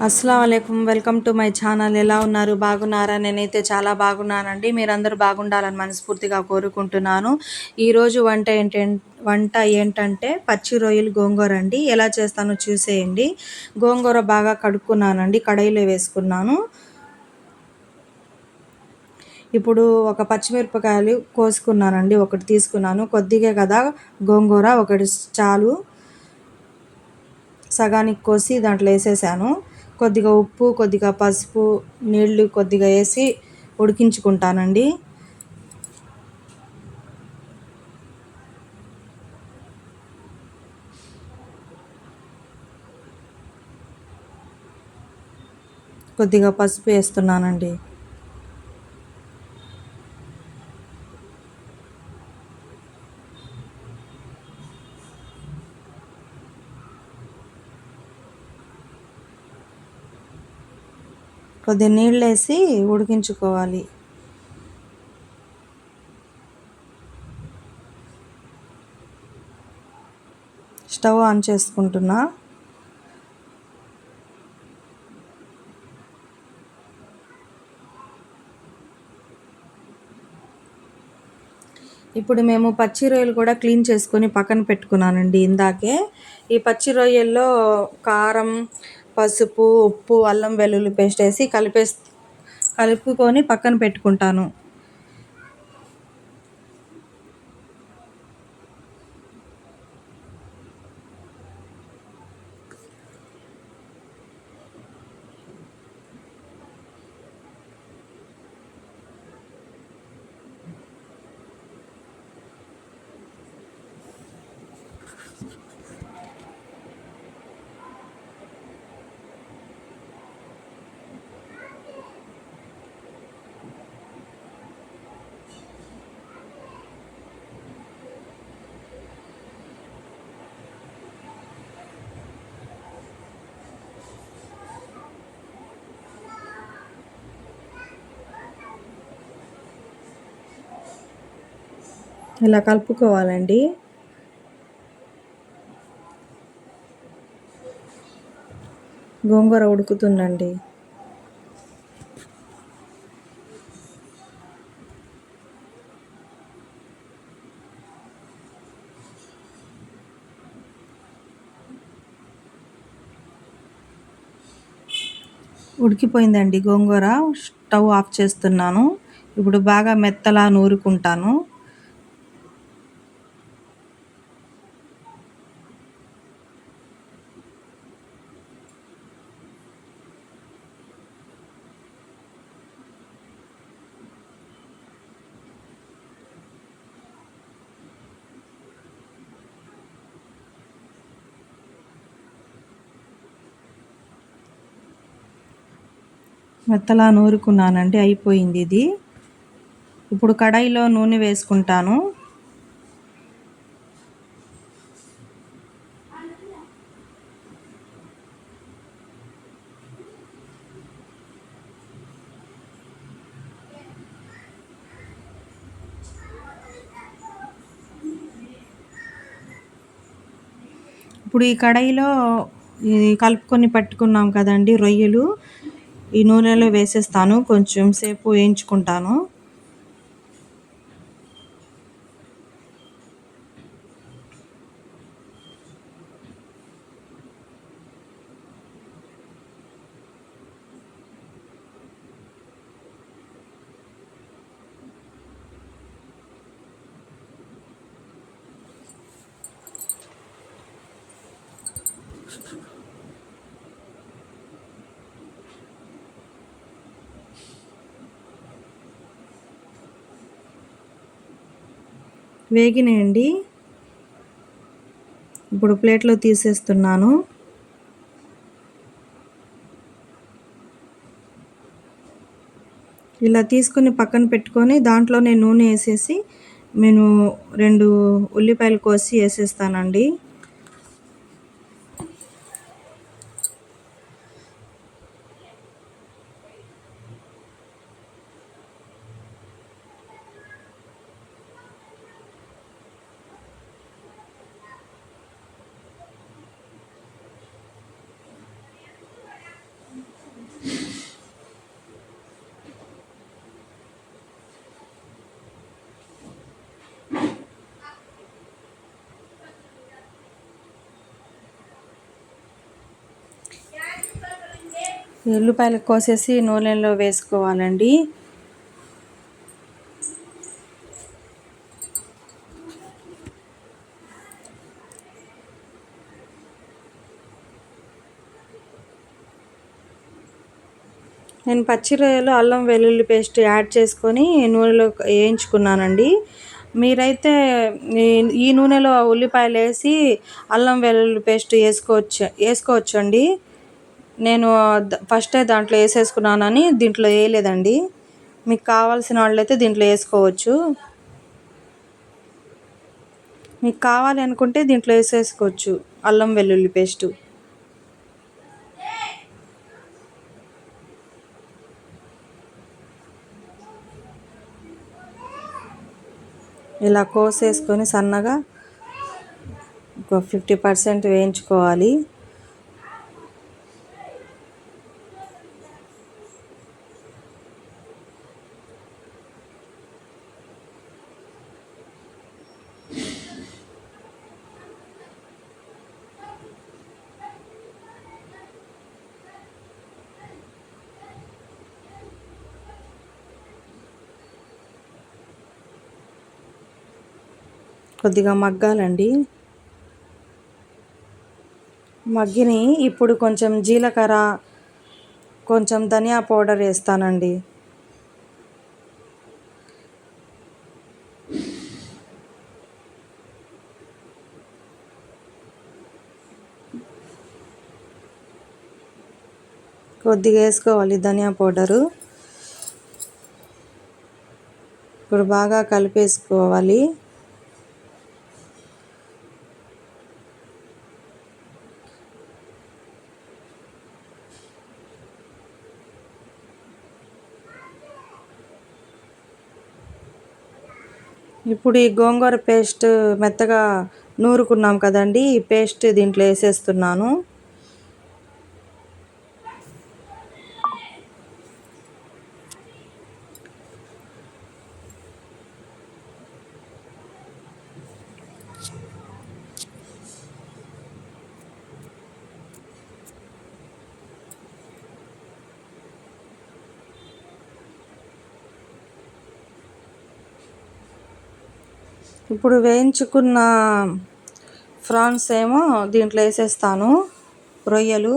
అస్సలం అయికం welcome to my channel. ఎలా ఉన్నారు? బాగున్నారా? నేనైతే చాలా బాగున్నానండి. మీరందరూ బాగుండాలని మనస్ఫూర్తిగా కోరుకుంటున్నాను. ఈరోజు వంట ఏంటి వంట ఏంటంటే పచ్చి రొయ్యలు గోంగూర అండి. ఎలా చేస్తానో చూసేయండి. గోంగూర బాగా కడుక్కున్నానండి. కడాయిలో వేసుకున్నాను. ఇప్పుడు ఒక పచ్చిమిరపకాయలు కోసుకున్నానండి. ఒకటి తీసుకున్నాను. కొద్దిగా కదా గోంగూర ఒకటి చాలు సగానికి కోసి దాంట్లో వేసేసాను. కొద్దిగా ఉప్పు కొద్దిగా పసుపు నీళ్ళు కొద్దిగా వేసి ఉడికించుకుంటానండి. కొద్దిగా పసుపు వేస్తున్నానండి. కొద్దిగా నీళ్ళు వేసి ఉడికించుకోవాలి. స్టవ్ ఆన్ చేసుకుంటున్నా. ఇప్పుడు మేము పచ్చి రొయ్యలు కూడా క్లీన్ చేసుకొని పక్కన పెట్టుకున్నానండి ఇందాకే. ఈ పచ్చి రొయ్యల్లో కారం పసుపు ఉప్పు అల్లం వెల్లుల్లి పేస్ట్ వేసి కలిపే కలుపుకొని పక్కన పెట్టుకుంటాను. ఇలా కలుపుకోవాలండి. గోంగూర ఉడుకుతుందండి. ఉడికిపోయిందండి గోంగూర. స్టవ్ ఆఫ్ చేస్తున్నాను. ఇప్పుడు బాగా మెత్తలా నూరుకుంటాను. మెత్తలా నూరుకున్నానండి అయిపోయింది ఇది. ఇప్పుడు కడాయిలో నూనె వేసుకుంటాను. ఇప్పుడు ఈ కడాయిలో కలుపుకొని పట్టుకున్నాం కదండి రొయ్యలు. ఈ నూనెలో వేసేస్తాను. కొంచెం సేపు వేయించుకుంటాను. వేగినాయండి. ఇప్పుడు ప్లేట్లో తీసేస్తున్నాను. ఇలా తీసుకొని పక్కన పెట్టుకొని దాంట్లోనే నూనె వేసేసి నేను రెండు ఉల్లిపాయలు కోసి వేసేస్తానండి. ఉల్లిపాయలు కోసేసి నూనెలో వేసుకోవాలండి. నేను పచ్చి రొయ్యలు అల్లం వెల్లుల్లి పేస్ట్ యాడ్ చేసుకొని నూనెలో వేయించుకున్నానండి. మీరైతే ఈ నూనెలో ఉల్లిపాయలు వేసి అల్లం వెల్లుల్లి పేస్ట్ వేసుకోవచ్చు వేసుకోవచ్చండి. నేను ఫస్టే దాంట్లో వేసేసుకున్నానని దీంట్లో వేయలేదండి. మీకు కావాల్సిన వాళ్ళైతే దీంట్లో వేసుకోవచ్చు. మీకు కావాలి అనుకుంటే దీంట్లో వేసేసుకోవచ్చు. అల్లం వెల్లుల్లి పేస్టు. ఇలా కోసేసుకొని సన్నగా ఒక ఫిఫ్టీ పర్సెంట్ వేయించుకోవాలి. కొద్దిగా మగ్గాలండి. మగ్గిని ఇప్పుడు కొంచెం జీలకర్ర కొంచెం ధనియా పౌడర్ వేస్తానండి. కొద్దిగా వేసుకోవాలి ధనియా పౌడరు. ఇప్పుడు బాగా కలిపేసుకోవాలి. ఇప్పుడు ఈ గోంగూర పేస్ట్ మెత్తగా నూరుకున్నాం కదండి ఈ పేస్ట్ దీంట్లో వేసేస్తున్నాను. ఇప్పుడు వేయించుకున్న ఫ్రాన్స్ ఏమో దీంట్లో వేసేస్తాను. రొయ్యలు.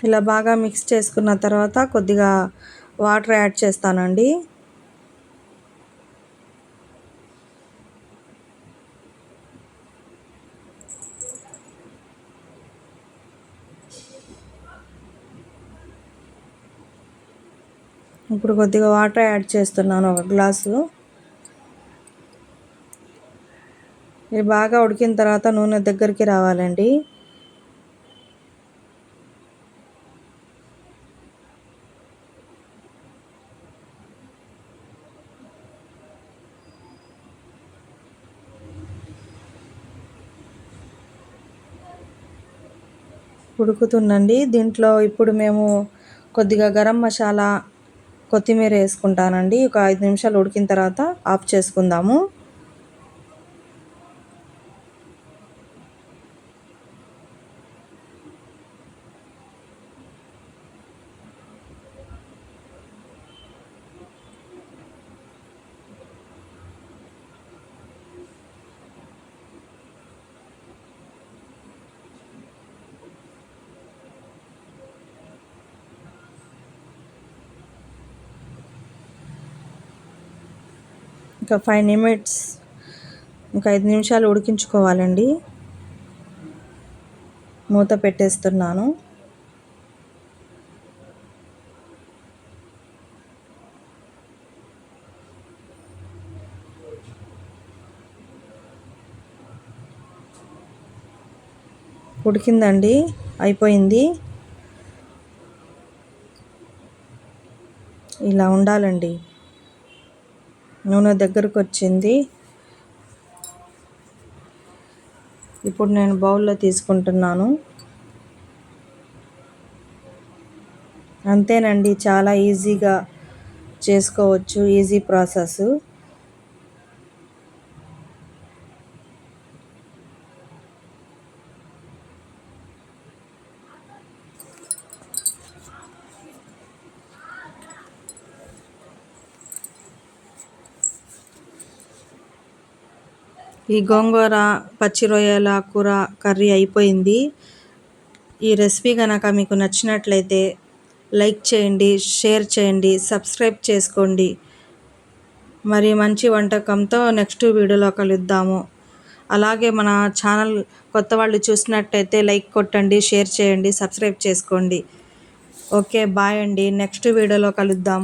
ఇలా బాగా మిక్స్ చేసుకున్న తర్వాత కొద్దిగా వాటర్ యాడ్ చేస్తానండి. ఇప్పుడు కొద్దిగా వాటర్ యాడ్ చేస్తున్నాను ఒక గ్లాసు ఇది బాగా ఉడికిన తర్వాత నూనె దగ్గరికి రావాలండి. ఉడుకుతుందండి. దీంట్లో ఇప్పుడు మేము కొద్దిగా గరం మసాలా కొత్తిమీర వేసుకుంటానండి. ఒక ఐదు నిమిషాలు ఉడికిన తర్వాత ఆఫ్ చేసుకుందాము. ఇంకా ఫైవ్ మినిట్స్ ఇంకా ఐదు నిమిషాలు ఉడికించుకోవాలండి. మూత పెట్టేస్తున్నాను. ఉడికిందండి అయిపోయింది. ఇలా ఉండాలండి. నూనె దగ్గరకు వచ్చింది ఇప్పుడు నేను బౌల్లో తీసుకుంటున్నాను. అంతేనండి చాలా ఈజీగా చేసుకోవచ్చు ఈజీ ప్రాసెస్. ఈ గోంగూర పచ్చి రొయ్యల కూర కర్రీ అయిపోయింది. ఈ రెసిపీ కనుక మీకు నచ్చినట్లయితే లైక్ చేయండి షేర్ చేయండి సబ్స్క్రైబ్ చేసుకోండి. మరి మంచి వంటకంతో నెక్స్ట్ వీడియోలో కలుద్దాము. అలాగే మన ఛానల్ కొత్త వాళ్ళు చూసినట్టయితే లైక్ కొట్టండి షేర్ చేయండి సబ్స్క్రైబ్ చేసుకోండి. ఓకే బాయ్ అండి. నెక్స్ట్ వీడియోలో కలుద్దాం.